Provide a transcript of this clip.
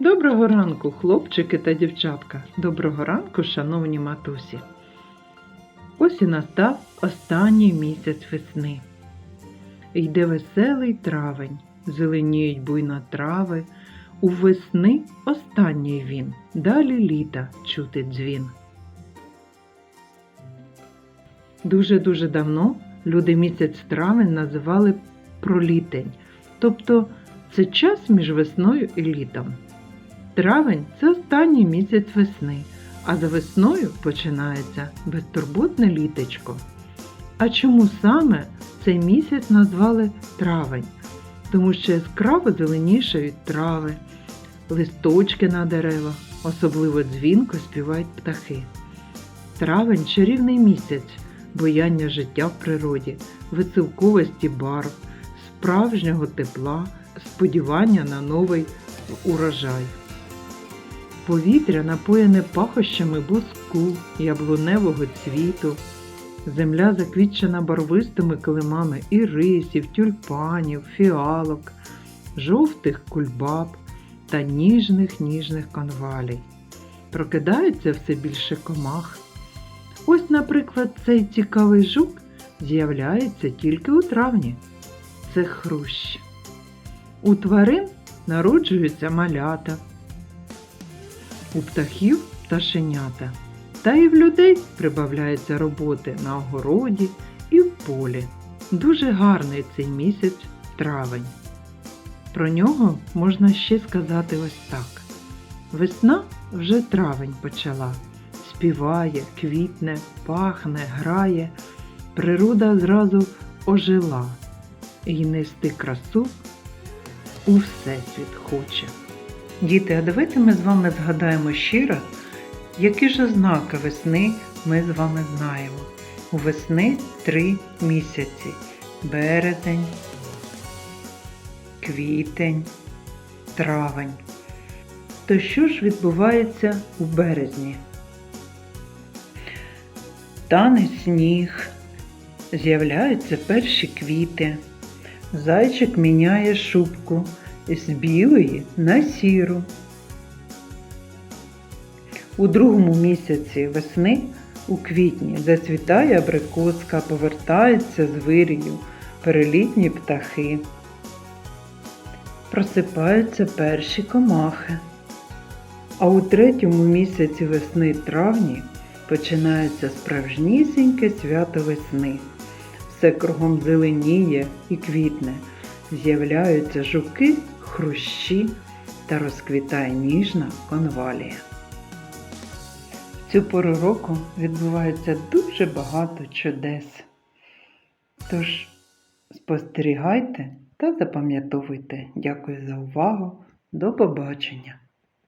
Доброго ранку, хлопчики та дівчатка. Доброго ранку, шановні матусі. Ось і настав останній місяць весни. Йде веселий травень, зеленіють буйно трави. У весни останній він, далі літа чути дзвін. Дуже-дуже давно люди місяць травень називали пролітень, тобто це час між весною і літом. Травень це останній місяць весни, а за весною починається безтурботне літечко. А чому саме цей місяць назвали травень? Тому що яскраво зеленішають трави, листочки на деревах, особливо дзвінко співають птахи. Травень чарівний місяць, бояння життя в природі, веселковості барв, справжнього тепла, сподівання на новий урожай. Повітря напоєне пахощами буску, яблуневого цвіту, земля заквітчена барвистими килимами ірисів, тюльпанів, фіалок, жовтих кульбаб та ніжних ніжних конвалій. Прокидається все більше комах. Ось, наприклад, цей цікавий жук з'являється тільки у травні. Це хрущ. У тварин народжуються малята у птахів пташенята. Та і в людей прибавляється роботи на огороді і в полі. Дуже гарний цей місяць травень. Про нього можна ще сказати ось так. Весна вже травень почала. Співає, квітне, пахне, грає, природа зразу ожила і нести красу у всесвіт хоче. Діти, а давайте ми з вами згадаємо ще раз, які ж ознаки весни ми з вами знаємо. У весни три місяці. Березень, квітень, травень. То що ж відбувається у березні? Тане сніг, з'являються перші квіти. Зайчик міняє шубку з білої на сіру. У другому місяці весни у квітні зацвітає абрикоска, повертаються з вирію перелітні птахи. Просипаються перші комахи. А у третьому місяці весни травні починається справжнісіньке свято весни. Все кругом зеленіє і квітне. З'являються жуки, хрущі та розквітає ніжна конвалія. В цю пору року відбувається дуже багато чудес. Тож спостерігайте та запам'ятовуйте. Дякую за увагу. До побачення!